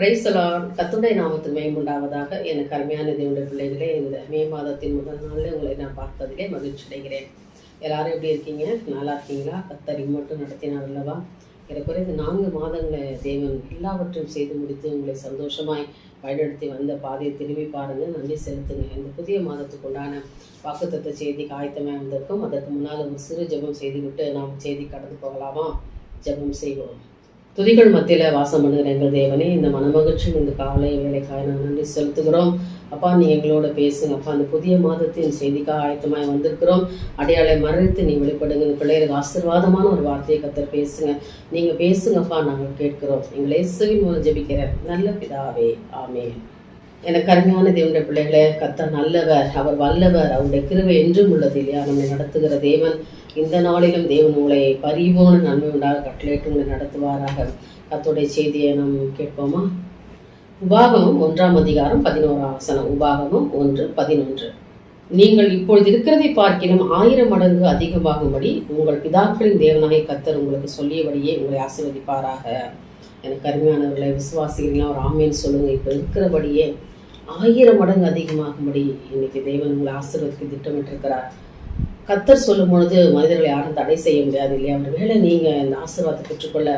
பிரைசலான் கத்துடைய நாமத்தின் மேம்புண்டாவதாக எனக்கு அருமையான தேவனுடைய பிள்ளைகளே இந்த மே மாதத்தின் முதல் நாளில் உங்களை நான் பார்த்ததிலே மகிழ்ச்சி அடைகிறேன். எல்லாரும் எப்படி இருக்கீங்க? நல்லா இருக்கீங்களா? கத்தரி மட்டும் நடத்தினார் அல்லவா? ஏறக்குறைய இந்த நான்கு மாதங்களை தேவன் எல்லாவற்றையும் செய்து முடித்து உங்களை சந்தோஷமாய் பயன்படுத்தி வந்த பாதையை திரும்பி பாருங்க. நன்றி செலுத்துங்க. இந்த புதிய மாதத்துக்கு உண்டான வாக்குத்தத்த செய்தி ஆயத்தமாக வந்திருக்கும். அதற்கு முன்னால் ஒரு சிறு ஜெபம் செய்துவிட்டு நாம் செய்தி கடந்து போகலாமா? ஜெபம் செய்வோம். துதிகள் மத்தியில் வாசம் பண்ணுகிற எங்கள் தேவனே இந்த மனமகிழ்ச்சியும் இந்த காலை வேலைக்காக நான் நன்றி செலுத்துகிறோம். அப்பா நீ எங்களோட பேசுங்க. அப்பா அந்த புதிய மாதத்தின் செய்திக்காக ஆயத்தமாய் வந்திருக்கிறோம். அடையாளை மறைத்து நீ வெளிப்படுங்க இந்த பிள்ளைகளுக்கு ஆசீர்வாதமான ஒரு வார்த்தையை கத்தர் பேசுங்க. நீங்கள் பேசுங்கப்பா நாங்கள் கேட்கிறோம். எங்களை இயேசுவின் மூலம் ஜெபிக்கிறேன். நல்ல பிதாவே. ஆமே எனக்கு அருமையான தேவனுடைய பிள்ளைகளே கத்தர் நல்லவர் அவர் வல்லவர் அவருடைய கிருவை என்றும் உள்ளது. இல்லையா? நம்மை நடத்துகிற தேவன் இந்த நாளிலும் தேவன் உங்களை பரிபூர்ண நன்மை உண்டாக கட்டளையிட்டு உங்களை நடத்துவாராக. கத்தோடைய செய்தியை நாம் கேட்போமா? உபாகமம் ஒன்றாம் அதிகாரம் பதினோராம் வசனம். உபாகமம் ஒன்று பதினொன்று. நீங்கள் இப்பொழுது இருக்கிறதை பார்க்கிலும் ஆயிரம் மடங்கு அதிகமாகும்படி உங்கள் பிதாக்களின் தேவனாகிய கத்தர் உங்களுக்கு சொல்லியபடியே உங்களை ஆசீர்வதிப்பாராக. எனக்கு அருமையானவர்களை விசுவாசிகளெலாம் ஒரு ஆமேன்னு சொல்லுங்கள் இப்போ இருக்கிறபடியே ஆயிரம் மடங்கு அதிகமாகும்படி இன்னைக்கு தெய்வம் உங்களை ஆசீர்வதிக்க திட்டமிட்டிருக்கிறார். கத்தர் சொல்லும் பொழுது மனிதர்களை யாரும் தடை செய்ய முடியாது இல்லையா? ஒருவேளை நீங்கள் இந்த ஆசீர்வாதத்தை பெற்றுக்கொள்ள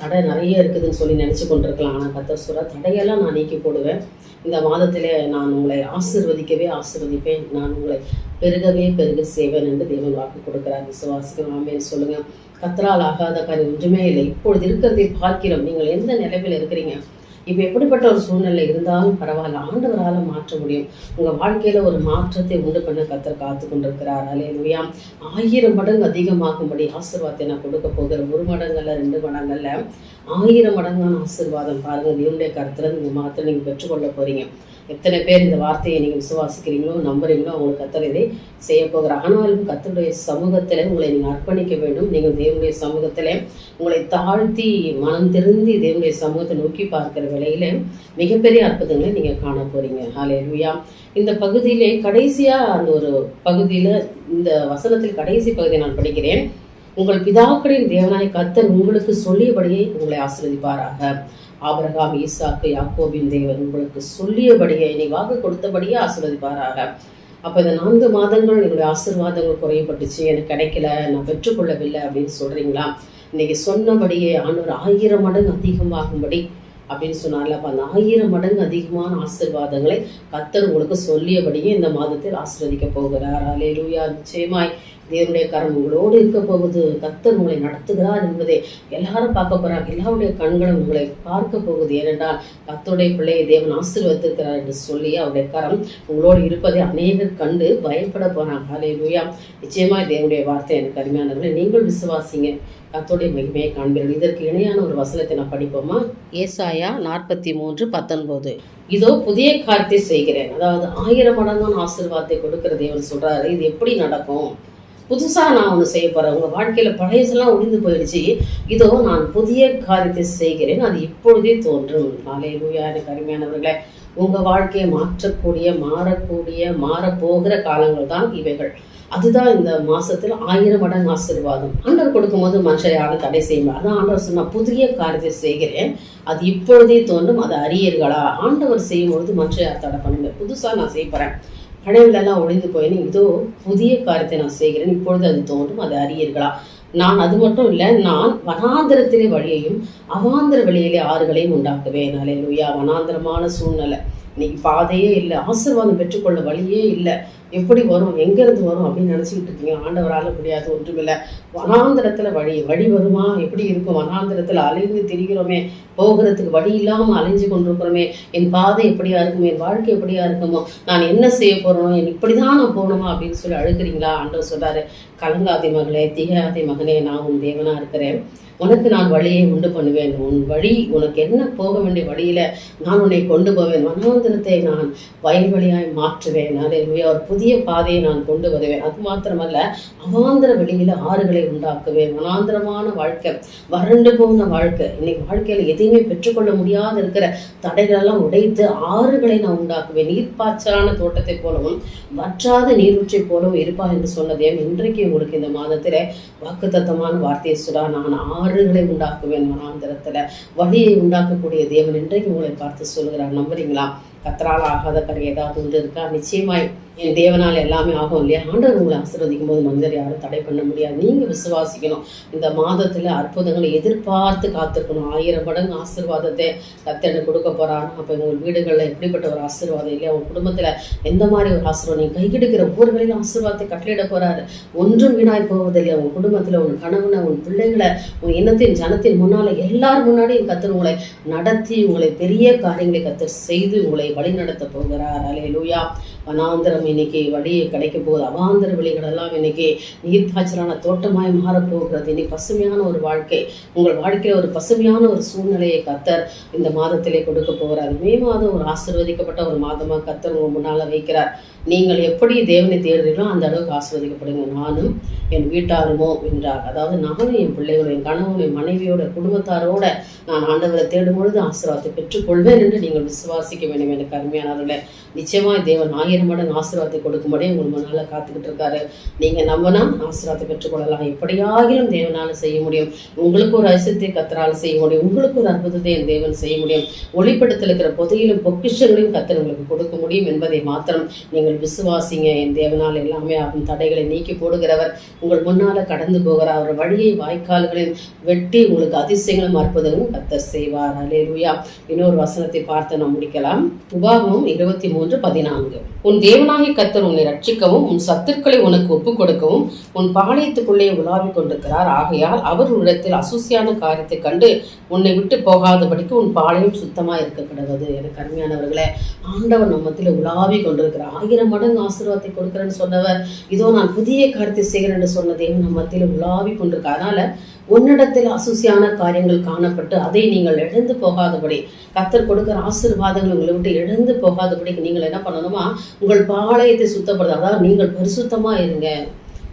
தடை நிறைய இருக்குதுன்னு சொல்லி நினச்சி கொண்டிருக்கலாம். ஆனால் கத்தர் சொல்கிற தடையெல்லாம் நான் நீக்கி போடுவேன். இந்த மாதத்திலே நான் உங்களை ஆசிர்வதிக்கவே ஆசிர்வதிப்பேன். நான் உங்களை பெருகவே பெருக செய்வேன் என்று தேவன் வாக்கு கொடுக்கிறார். விசுவாசிக்கும் ஆமேன்னு சொல்லுங்கள் கத்தரால் ஆகாத காரியம் ஒன்றுமே இல்லை. இப்பொழுது இருக்கிறதை பார்க்கிறோம். நீங்கள் எந்த நிலைமையில் இருக்கிறீங்க? இப்போ எப்படிப்பட்ட ஒரு சூழ்நிலை இருந்தாலும் பரவாயில்ல ஆண்டவரால் மாற்ற முடியும். உங்கள் வாழ்க்கையில் ஒரு மாற்றத்தை உண்டு பண்ண கத்தர் காத்து கொண்டிருக்கிறார். அலையலுயா. ஆயிரம் மடங்கு அதிகமாகும்படி ஆசீர்வாதத்தை நான் கொடுக்க போகிறேன். ஒரு மடங்கள்ல ரெண்டு மடங்கள்ல ஆயிரம் மடங்கான ஆசீர்வாதம் பாருங்கள் தேவனுடைய கருத்துல இந்த மாதத்தை நீங்கள் பெற்றுக்கொள்ள போகிறீங்க எத்தனை பேர் இந்த வார்த்தையை நீங்கள் விசுவாசிக்கிறீங்களோ நம்புறீங்களோ அவங்களுக்கு கத்தர் இதை செய்ய போகிறார். ஆனாலும் கத்தருடைய சமூகத்தில் உங்களை நீங்கள் அர்ப்பணிக்க வேண்டும். நீங்கள் தேவனுடைய சமூகத்தில் உங்களை தாழ்த்தி மனம் திருந்தி தேவனுடைய சமூகத்தை நோக்கி பார்க்கிற வேலையில் மிகப்பெரிய அற்புதங்களை நீங்கள் காண போகிறீங்க ஹாலே இந்த பகுதியிலே கடைசியாக அந்த ஒரு பகுதியில் இந்த வசனத்தில் கடைசி பகுதியை நான் படிக்கிறேன். உங்கள் பிதாக்களின் தேவனாய் கத்தர் உங்களுக்கு சொல்லியபடியே உங்களை ஆசீர்வதிப்பாராக. ஆபரகாம் ஈசாக்கு யாக்கோபின் தேவன் உங்களுக்கு சொல்லியபடியே நீ வாக்கு கொடுத்தபடியே ஆசீர்வதிப்பாராக. அப்போ இந்த நான்கு மாதங்கள் என்னுடைய ஆசீர்வாதங்கள் குறையப்பட்டுச்சு எனக்கு கிடைக்கல நான் பெற்றுக்கொள்ளவில்லை அப்படின்னு சொல்கிறீங்களா இன்னைக்கு சொன்னபடியே ஆனூர் ஆயிரம் மடங்கு அதிகமாகும்படி அப்படின்னு சொன்னார்ல. அப்போ அந்த ஆயிரம் மடங்கு அதிகமான ஆசீர்வாதங்களை கத்தர் உங்களுக்கு சொல்லியபடியே இந்த மாதத்தில் ஆசிர்வதிக்க போகிறார். அலேலூயா நிச்சயமாய் தேவனுடைய கரம் உங்களோடு இருக்க போகுது. கத்தர் உங்களை நடத்துகிறார் என்பதை எல்லாரும் பார்க்க போகிறாங்க எல்லாருடைய கண்களும் உங்களை பார்க்க போகுது. ஏனென்றால் கத்தருடைய பிள்ளையை தேவன் ஆசீர்வதித்திருக்கிறார் என்று சொல்லி அவருடைய கரம் உங்களோடு இருப்பதை அநேகர் கண்டு பயப்பட போகிறாங்க அலே ரூயா நிச்சயமாய் தேவனுடைய வார்த்தை எனக்கு அருமையானவர்கள் நீங்கள் விசுவாசிங்க. கத்தோடைய மகிமையை காண்பீர்கள் இதற்கு இணையான ஒரு வசனத்தை நான் படிப்போமா? ஏசாயா நாற்பத்தி மூன்று பத்தொன்பது. இதோ புதிய காரியத்தை செய்கிறேன். அதாவது ஆயிரம் மடங்கான ஆசீர்வாதத்தை கொடுக்கிற தேவன் சொல்றாரு இது எப்படி நடக்கும்? புதுசாக நான் ஒன்று செய்ய போகிறேன் உங்கள் வாழ்க்கையில் பழையசெல்லாம் ஒளிந்து போயிடுச்சு. இதோ நான் புதிய காரியத்தை செய்கிறேன். அது இப்பொழுதே தோன்றும். நாளே லூயா எனக்கு அருமையானவர்களே. உங்கள் வாழ்க்கையை மாற்றக்கூடிய மாறக்கூடிய மாறப்போகிற காலங்கள் தான் இவைகள். அதுதான் இந்த மாசத்துல ஆயிரம் மடங்கு ஆசீர்வாதம். ஆண்டவர் கொடுக்கும்போது மனுஷன் யாரும் தடை செய்யுமா அதான் ஆண்டவர் சொன்னா புதிய காரியத்தை செய்கிறேன். அது இப்பொழுதே தோன்றும். அது அறியர்களா? ஆண்டவர் செய்யும் பொழுது மனுஷன் யார் தடை பண்ணுங்க. புதுசா நான் செய்யப்படுறேன் போறேன். பழையவிலெல்லாம் ஒளிந்து போயின்னு இதோ புதிய காரியத்தை நான் செய்கிறேன். இப்பொழுது அது தோன்றும். அது அறியீர்களா? நான் அது மட்டும் இல்லை நான் வனாந்திரத்திலே வழியையும் அவாந்திர வழியிலே ஆறுகளையும் உண்டாக்குவேன். அலையிலுயா. வனாந்திரமான சூழ்நிலை. இன்னைக்கு பாதையே இல்லை ஆசீர்வாதம் பெற்றுக்கொள்ள வழியே இல்லை. எப்படி வரும் எங்கேருந்து வரும் அப்படின்னு நினச்சிக்கிட்டு இருக்கீங்க. ஆண்டவரால் முடியாது ஒன்றுமில்லை. வனாந்திரத்தில் வழி வழி வருமா? எப்படி இருக்கும்? வனாந்திரத்தில் அலைந்து திரிகிறோமே போகிறதுக்கு வழி இல்லாமல் அலைஞ்சு கொண்டிருக்கிறோமே. என் பாதை எப்படியா இருக்குமோ என் வாழ்க்கை எப்படியா இருக்குமோ நான் என்ன செய்ய போகிறோம் என் இப்படி தான் நான் போகணுமா அப்படின்னு சொல்லி அழுகிறீங்களா? ஆண்டவர் சொல்கிறாரு கலங்காதி மகளே திகாதி மகனே நான் உன் தேவனாக இருக்கிறேன். உனக்கு நான் வழியை உண்டு பண்ணுவேன். உன் வழி உனக்கு என்ன போக வேண்டிய வழியில நான் உன்னை கொண்டு போவேன்? வனாந்திரத்தை நான் வயல்வெளியாய் மாற்றுவேன். அதே ஒரு புதிய பாதையை நான் கொண்டு வருவேன். அது மாத்திரமல்ல அவாந்திர வெளியில் ஆறுகளை உண்டாக்குவேன். வனாந்திரமான வாழ்க்கை வறண்டு போன வாழ்க்கை. இன்னைக்கு வாழ்க்கையில எதையுமே பெற்றுக்கொள்ள முடியாத இருக்கிற தடைகளெல்லாம் உடைத்து ஆறுகளை நான் உண்டாக்குவேன். நீர்ப்பாய்ச்சலான தோட்டத்தை போலவும் வற்றாத நீரூற்றை போலவும் இருப்பா என்று சொன்னதே இன்றைக்கு உங்களுக்கு இந்த மாதத்திலே வாக்குத்தத்தமான வார்த்தையை சுடா நான் ஆறு ஆறுகளை உண்டாக்குவேன் மனாந்திரத்துல. வழியை உண்டாக்கக்கூடிய தேவன் இன்றைக்கு உங்களை பார்த்து சொல்கிறார் நம்புறீங்களா? கத்தரால் ஆகாத கரை ஏதாவது ஒன்று இருக்கா? நிச்சயமாய் என் தேவனால் எல்லாமே ஆகும் இல்லையா? ஆண்டவர் உங்களை ஆசீர்வதிக்கும் போது மனிதர் யாரும் தடை பண்ண முடியாது. நீங்க விசுவாசிக்கணும். இந்த மாதத்துல அற்புதங்களை எதிர்பார்த்து காத்திருக்கணும். ஆயிரம் மடங்கு ஆசீர்வாதத்தை கத்தனை கொடுக்க போகிறான் அப்ப உங்கள் வீடுகளில் எப்படிப்பட்ட ஒரு ஆசீர்வாதம் இல்லையா? உங்க குடும்பத்துல எந்த மாதிரி ஒரு ஆசீர்வாதம்? நீங்க கைகெடுக்கிற ஒவ்வொரு வேலையிலும் ஆசீர்வாதத்தை கட்டளையிட போறாரு. ஒன்றும் வீணாய் போவதில்லை. உங்க குடும்பத்துல உன் கணவனை உன் பிள்ளைகளை உன் இனத்தின் ஜனத்தின் முன்னால எல்லாரும் முன்னாடியும் கத்தர் உங்களை நடத்தி உங்களை பெரிய காரியங்களை கத்தர் செய்து உங்களை வழி நடத்த போகிறார். அலையலூயா வனாந்திரம் இன்னைக்கு வழியை கிடைக்க போகுது. அவாந்திர வழிகளெல்லாம் இன்னைக்கு நீர்ப்பாய்ச்சலான தோட்டமாய் மாறப்போகிறது இன்னைக்கு பசுமையான ஒரு வாழ்க்கை உங்கள் வாழ்க்கையில் ஒரு பசுமையான ஒரு சூழ்நிலையை கத்தர் இந்த மாதத்திலே கொடுக்க போகிறார். மே மாதம் ஒரு ஆசிர்வதிக்கப்பட்ட ஒரு மாதமாக கத்தர் உங்கள் முன்னால் வைக்கிறார். நீங்கள் எப்படி தேவனை தேடுறீர்களோ அந்த அளவுக்கு ஆசீர்வதிக்கப்படுங்க. நானும் என் வீட்டாருமோ என்றார். அதாவது நானும் என் பிள்ளைகளும் என் கணவன் என் மனைவியோட குடும்பத்தாரோட நான் ஆண்டவரை தேடும் பொழுது ஆசீர்வாதத்தை பெற்றுக்கொள்வேன் என்று நீங்கள் விசுவாசிக்க வேண்டும். எனக்கு அருமையானவர்களே நிச்சயமா தேவன் ஆயிரம் மடங்கு ஆசீர்வாதத்தை கொடுக்கும்படி உங்கள் முன்னால் காத்துக்கிட்டு இருக்காரு நீங்க நம்பினா ஆசீர்வாதத்தை பெற்றுக்கொள்ளலாம். எப்படியாகிலும் தேவனால செய்ய முடியும். உங்களுக்கு ஒரு அதிசயத்தை கத்தரால் செய்ய முடியும். உங்களுக்கு ஒரு அற்புதத்தை என் தேவன் செய்ய முடியும். ஒளிப்படத்தில் இருக்கிற பொதையிலும் பொக்கிஷங்களையும் கத்தர் உங்களுக்கு கொடுக்க முடியும் என்பதை மாத்திரம் நீங்கள் விசுவாசிங்க என் தேவனால் எல்லாமே ஆகும். தடைகளை நீக்கி போடுகிறவர் உங்கள் முன்னால் கடந்து போகிறார். அவர் வழியை வாய்க்கால்களில் வெட்டி உங்களுக்கு அதிசயங்களும் அற்புதங்களும் கத்த செய்வார். அலேலுயா இன்னொரு வசனத்தை பார்த்து நாம் முடிக்கலாம். உபாகமும் இருபத்தி மூன்று பதினான்கு. உன் தேவனாகி கத்தர் உன்னை ரட்சிக்கவும் உன் சத்துக்களை உனக்கு ஒப்புக் கொடுக்கவும் உன் பாளையத்துக்குள்ளே உலாவிக் கொண்டிருக்கிறார். ஆகையால் அவர் உன்னிடத்தில் அசூசியான காரியத்தை கண்டு உன்னை விட்டு போகாதபடிக்கு உன் பாளையம் சுத்தமாக இருக்க கிடவது எனக்கு அருமையானவர்களே ஆண்டவர் நம்மத்தில் உலாவி கொண்டிருக்கிறார். ஆயிரம் மடங்கு ஆசீர்வாதத்தை கொடுக்குறேன்னு சொன்னவர் இதோ நான் புதிய காரியத்தை செய்கிறேன் என்று சொன்ன தேவன் நம்ம மத்தியில் உலாவி கொண்டிருக்க அதனால உன்னிடத்தில் அசூசியான காரியங்கள் காணப்பட்டு அதை நீங்கள் இழந்து போகாதபடி கத்தர் கொடுக்கிற ஆசீர்வாதங்கள் உங்களை விட்டு இழந்து போகாதபடிக்கு நீங்கள் என்ன பண்ணணுமா? உங்கள் பாளையத்தை சுத்தப்படுத்த அதாவது நீங்கள் பரிசுத்தமாக இருங்க.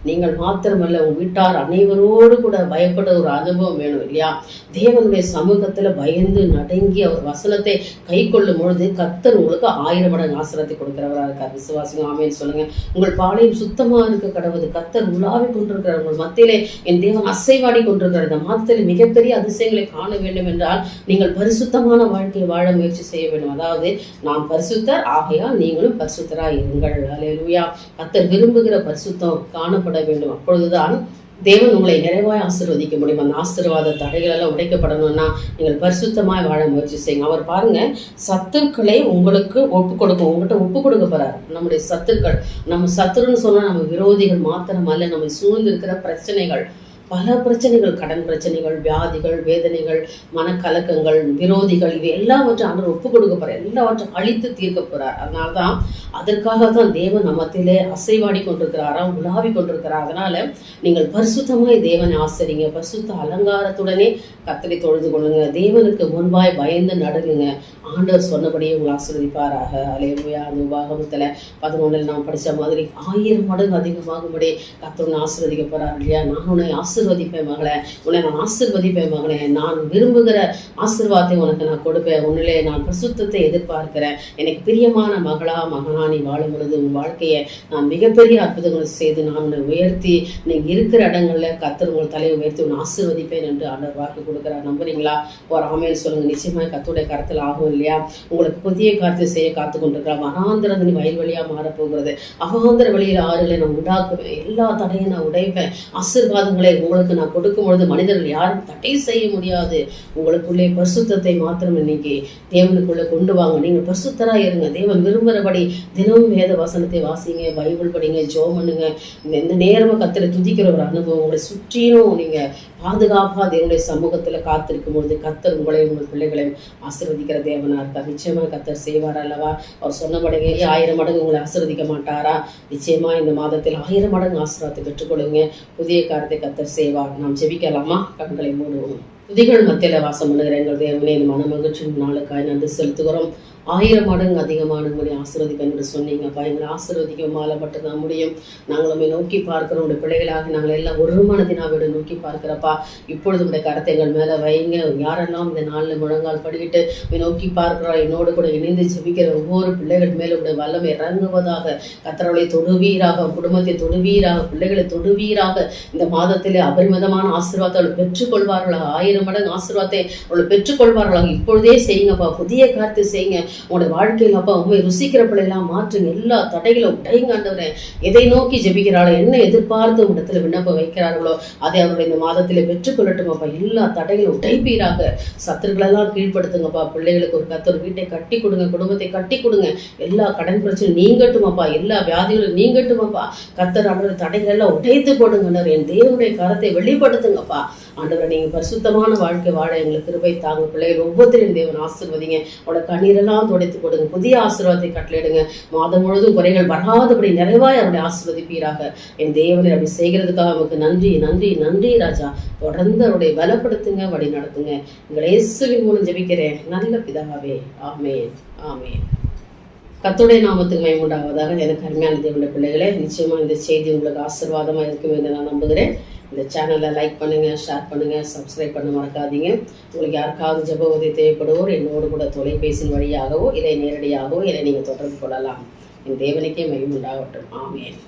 நீங்கள் மாத்திரமல்ல உங்க வீட்டார் அனைவரோடு கூட பயப்பட ஒரு அனுபவம் வேணும் இல்லையா? தேவனுடைய சமூகத்துல பயந்து நடுங்கி அவர் வசனத்தை கை கொள்ளும் பொழுது கத்தர் உங்களுக்கு ஆயிரம் மடங்கு ஆசிரத்தை கொடுக்கிறவரா இருக்கார். விசுவாசிங்க ஆமேன்னு சொல்லுங்க. உங்கள் பாளையம் சுத்தமா இருக்க கடவுது கத்தர் உலாவி கொண்டிருக்கிறார். உங்கள் மத்தியிலே என் தேவன் அசைவாடி கொண்டிருக்கிறார். இந்த மாதத்தில் மிகப்பெரிய அதிசயங்களை காண வேண்டும் என்றால் நீங்கள் பரிசுத்தமான வாழ்க்கையை வாழ முயற்சி செய்ய வேண்டும். அதாவது நாம் பரிசுத்தர் ஆகையால் நீங்களும் பரிசுத்தராக இருங்கள். அலையலுயா கத்தர் விரும்புகிற பரிசுத்தம் காணப்பட வேண்டும். அப்பொழுதுதான் தேவன் உங்களை நிறைவாய் ஆசீர்வதிக்க முடியும். அந்த ஆசீர்வாத தடைகள் எல்லாம் உடைக்கப்படணும்னா நீங்கள் பரிசுத்தமாய் வாழ முயற்சி செய்யுங்க. அவர் பாருங்க சத்துக்களை உங்களுக்கு ஒப்பு கொடுக்கும். உங்ககிட்ட ஒப்பு கொடுக்க போறாரு. நம்முடைய சத்துக்கள் நம்ம சத்துருன்னு சொன்னா நம்ம விரோதிகள் மாத்திரம் அல்ல நம்ம சூழ்ந்திருக்கிற பிரச்சனைகள் பல பிரச்சனைகள் கடன் பிரச்சனைகள் வியாதிகள் வேதனைகள் மனக்கலக்கங்கள் விரோதிகள் இவை எல்லாவற்றையும் ஆண்டவர் ஒப்பு கொடுக்க போறார். எல்லாவற்றையும் அழித்து தீர்க்க போறார். அதனால தான் அதற்காக தான் தேவன் நமத்திலே அசைவாடி கொண்டிருக்கிறாராம் உலாவி கொண்டிருக்கிறார். அதனால நீங்கள் பரிசுத்தமாய் தேவனை ஆசிரியங்க பரிசுத்த அலங்காரத்துடனே கத்தரை தொழுது கொள்ளுங்க. தேவனுக்கு முன்பாய் பயந்து நடுங்குங்க ஆண்டவர் சொன்னபடியே உங்களை ஆசீர்வதிப்பாராக. அலையா அந்த உபாகமத்தில் பதினொன்றில் நாம் படித்த மாதிரி ஆயிரம் மடங்கு அதிகமாகும்படி கத்தர் ஆசீர்வதிக்க இல்லையா? நான் உன்னை ஆசிர்வதிப்பேன் மகளே. உன்னை நான் ஆசிர்வதிப்பேன் மகளே. நான் விரும்புகிற ஆசிர்வாதத்தை உனக்கு நான் கொடுப்பேன். உன்னிலே நான் பிரசுத்தத்தை எதிர்பார்க்கிறேன். எனக்கு பிரியமான மகளா மகனா நீ வாழும் பொழுது உன் வாழ்க்கையை நான் மிகப்பெரிய அற்புதங்களை செய்து நான் உன்னை உயர்த்தி நீ இருக்கிற இடங்களில் கத்தர் உங்கள் தலையை உயர்த்தி உன்னை ஆசிர்வதிப்பேன் என்று ஆண்டவர் வாக்கு கொடுக்குறார். நம்புறீங்களா? ஒரு ஆமையில் சொல்லுங்க. நிச்சயமாக கத்துடைய கருத்தில் ஆகும் இல்லையா? உங்களுக்கு புதிய காரியத்தை செய்ய காத்து கொண்டிருக்கிறார் நீ வயல் வழியாக மாறப்போகிறது அவாந்திர வழியில் ஆறுகளை நான் உண்டாக்குவேன். எல்லா தடையும் நான் உடைப்பேன். ஆசீர்வாதங்களை உங்களுக்கு நான் கொடுக்கும் பொழுது மனிதர்கள் யாரும் தடை செய்ய முடியாது. உங்களுக்குள்ளே பரிசுத்தத்தை மாத்திரம் இன்னைக்கு தேவனுக்குள்ளே கொண்டு வாங்க. நீங்கள் பரிசுத்தராக இருங்க. தேவன் விரும்புகிறபடி தினமும் வேத வசனத்தை வாசிங்க பைபிள் படிங்க ஜோ பண்ணுங்க. இந்த நேரமும் கத்திர துதிக்கிற ஒரு அனுபவம் உங்களை சுற்றிலும் நீங்கள் பாதுகாப்பாக தேவனுடைய சமூகத்தில் காத்திருக்கும் பொழுது கத்தர் உங்களை உங்கள் பிள்ளைகளையும் ஆசீர்வதிக்கிற தேவனாக இருக்கார் நிச்சயமாக கத்தர் செய்வார் அல்லவா? அவர் சொன்ன மடங்கு ஆயிரம் மடங்கு உங்களை ஆசீர்வதிக்க மாட்டாரா? நிச்சயமாக இந்த மாதத்தில் ஆயிரம் மடங்கு ஆசீர்வாதத்தை பெற்றுக்கொள்ளுங்க. புதிய காரத்தை கத்தர் செய்வார். நாம் ஜெபிக்கலாமா? கண்களை மூடுவோம். துதிகள் மத்தியில வாசம் பண்ணுகிற எங்கள் தேவனே இந்த மன மகிழ்ச்சியும் நாளுக்காய் நன்றி செலுத்துகிறோம். ஆயிரம் மடங்கு அதிகமான உங்களை ஆசீர்வதிப்பேன் என்று சொன்னீங்கப்பா எங்களை ஆசீர்வதிக்க மாலை மட்டும்தான் முடியும். நாங்கள் உண்மை நோக்கி பார்க்கிறோம். உடைய பிள்ளைகளாக நாங்கள் எல்லாம் ஒரு மனதினாவிட நோக்கி பார்க்கிறப்பா இப்பொழுது உடைய கரத்தை எங்கள் மேலே வைங்க. யாரெல்லாம் இந்த நாளில் முழங்கால் படிக்கிட்டு நோக்கி பார்க்கிறோம் என்னோடு கூட இணைந்து ஜெபிக்கிற ஒவ்வொரு பிள்ளைகள் மேலும் உடைய வல்லம் இறங்குவதாக கத்தரவளை தொடுவீராக குடும்பத்தை தொடுவீராக பிள்ளைகளை தொடுவீராக இந்த மாதத்திலே அபரிமிதமான ஆசீர்வாதத்தை அவள் பெற்றுக்கொள்வார்களாக. ஆயிரம் மடங்கு ஆசீர்வாதத்தை அவள் பெற்றுக்கொள்வார்களாக. இப்பொழுதே செய்யுங்கப்பா. புதிய காரியத்தை செய்யுங்க. உங்களுடைய வாழ்க்கையில் அப்பா உண்மை ருசிக்கிற பிள்ளைலாம் மாற்றுங்க எல்லா தடைகளும் உடைங்க ஆண்டவரே எதை நோக்கி ஜெபிக்கிறாளோ என்ன எதிர்பார்த்து இடத்துல விண்ணப்பம் வைக்கிறார்களோ அதை அவர்கள் இந்த மாதத்திலே பெற்றுக்கொள்ளட்டும் அப்பா. எல்லா தடைகளும் உடைப்பீராக. சத்துருக்களெல்லாம் கீழ்ப்படுத்துங்கப்பா பிள்ளைகளுக்கு ஒரு கத்தர் வீட்டை கட்டி கொடுங்க குடும்பத்தை கட்டி கொடுங்க. எல்லா கடன் பிரச்சனையும் நீங்கட்டுமாப்பா எல்லா வியாதிகளும் நீங்கட்டுமாப்பா கத்தர் ஆண்டவர் தடைகள் எல்லாம் உடைத்து போடுங்க என் தேவனுடைய கரத்தை வெளிப்படுத்துங்கப்பா ஆண்டவரை நீங்க பரிசுத்தமான வாழ்க்கை வாழ எங்களுக்கு கிருபை தாங்க. பிள்ளைகள் ஒவ்வொருத்தரையும் தேவன் ஆசிர்வதிங்க. அவட கண்ணீரெல்லாம் துடைத்து கொடுங்க புதிய ஆசீர்வாதத்தை கட்டளையிடுங்க. மாதம் முழுவதும் குறைகள் வராதபடி நிறைவாய் அவருடைய ஆசிர்வதிப்பீராக. என் தேவனை அப்படி செய்கிறதுக்காக நமக்கு நன்றி நன்றி நன்றி ராஜா. தொடர்ந்து அவருடைய பலப்படுத்துங்க வழி நடத்துங்க. உங்களை இயேசுவின் மூலம் ஜெபிக்கிறேன். நல்ல பிதாவே. ஆமேன். ஆமேன். கத்துடைய நாமத்துக்கு மயமுண்டாவதாக எனக்கு அருமையான தேவனுடைய பிள்ளைகளே நிச்சயமா இந்த செய்தி உங்களுக்கு ஆசீர்வாதமா இருக்கும் என்று நான் நம்புகிறேன். இந்த சேனலை லைக் பண்ணுங்கள் ஷேர் பண்ணுங்கள் சப்ஸ்கிரைப் பண்ண மறக்காதீங்க. உங்களுக்கு யாருக்காவது ஜெப உதவி தேவைப்படுவோர் என்னோடு கூட தொலைபேசியின் வழியாகவோ இல்லை நேரடியாகவோ இல்லை நீங்கள் தொடர்பு கொள்ளலாம். என் தேவனுக்கே மகிமுண்டாகட்டும் ஆமேன்.